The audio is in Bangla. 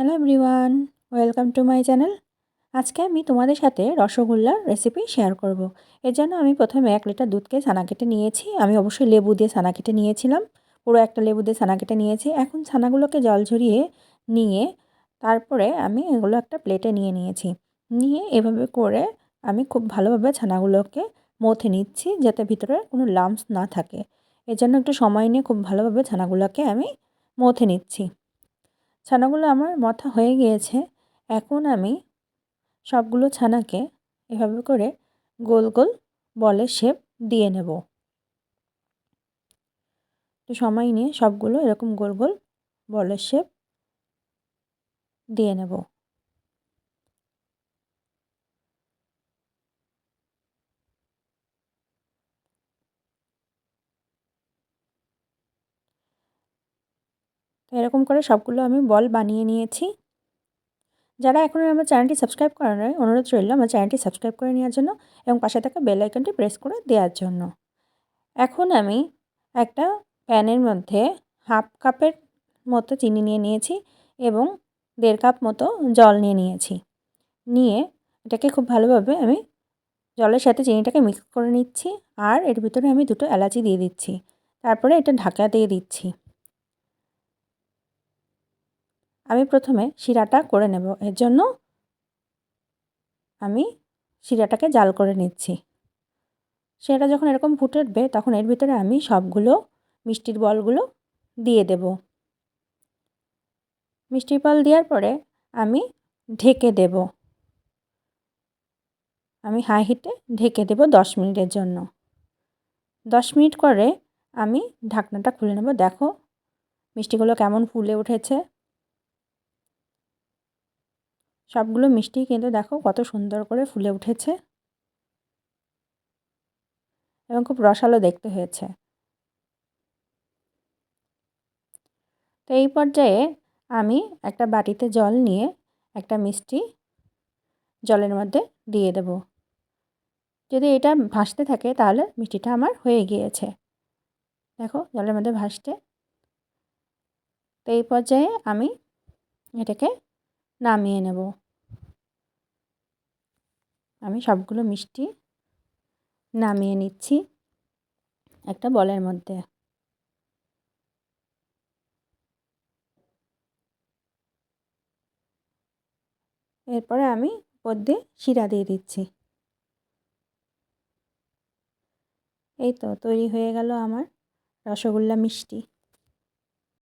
Hello everyone welcome to my channel আজকে আমি তোমাদের সাথে রসগোল্লার রেসিপি শেয়ার করব। এর জন্য আমি প্রথমে এক লিটার দুধকে ছানা কেটে নিয়েছি। আমি অবশ্যই লেবু দিয়ে ছানা কেটে নিয়েছিলাম। পুরো একটা লেবু দিয়ে ছানা কেটে নিয়েছি। এখন ছানাগুলোকে জল ঝরিয়ে নিয়ে তারপরে আমি এগুলো একটা প্লেটে নিয়ে নিয়েছি। নিয়ে এভাবে করে আমি খুব ভালোভাবে ছানাগুলোকে মথে নিচ্ছি যাতে ভিতরে কোনো লাম্পস না থাকে। এর জন্য একটু সময় নিয়ে খুব ভালোভাবে ছানাগুলোকে আমি মথে নিচ্ছি। ছানাগুলো আমার মথা হয়ে গিয়েছে। এখন আমি সবগুলো ছানাকে এভাবে করে গোল গোল বলে শেপ দিয়ে নেব। তো সময় নিয়ে সবগুলো এরকম গোল গোল বলের শেপ দিয়ে নেব। এরকম করে সবগুলো আমি বল বানিয়ে নিয়েছি। যারা এখনও আমার চ্যানেলটি সাবস্ক্রাইব করা নয় অনুরোধ রইল আমার চ্যানেলটি সাবস্ক্রাইব করে নেওয়ার জন্য এবং পাশে থাকা বেল আইকনটি প্রেস করে দেওয়ার জন্য। এখন আমি একটা প্যানের মধ্যে হাফ কাপের মতো চিনি নিয়ে নিয়েছি এবং দেড় কাপ মতো জল নিয়ে নিয়েছি। নিয়ে এটাকে খুব ভালোভাবে আমি জলের সাথে চিনিটাকে মিক্স করে নিচ্ছি আর এর ভিতরে আমি দুটো এলাচি দিয়ে দিচ্ছি। তারপরে এটা ঢাকা দিয়ে দিচ্ছি। আমি প্রথমে শিরাটা করে নেব। এর জন্য আমি শিরাটাকে জাল করে নিচ্ছি। সেটা যখন এরকম ফুটে উঠবে তখন এর ভিতরে আমি সবগুলো মিষ্টির বলগুলো দিয়ে দেব। মিষ্টির বল দেওয়ার পরে আমি ঢেকে দেব। আমি হাই হিটে ঢেকে দেব দশ মিনিটের জন্য। দশ মিনিট করে আমি ঢাকনাটা খুলে নেব। দেখো মিষ্টিগুলো কেমন ফুলে উঠেছে। সবগুলো মিষ্টি কিন্তু দেখো কত সুন্দর করে ফুলে উঠেছে। এবং খুব রসালো দেখতে হয়েছে। তো এই পর্যায়ে আমি একটা বাটিতে জল নিয়ে একটা মিষ্টি জলের মধ্যে দিয়ে দেব। যদি এটা ভাসতে থাকে তাহলে মিষ্টিটা আমার হয়ে গিয়েছে। দেখো জলের মধ্যে ভাসতে তো এই পর্যায়ে আমি এটাকে নামিয়ে নেব। আমি সবগুলো মিষ্টি নামিয়ে নিচ্ছি একটা বলের মধ্যে। এরপরে আমি উপর দিয়ে শিরা দিয়ে দিচ্ছি। এই তো তৈরি হয়ে গেল আমার রসগোল্লা মিষ্টি।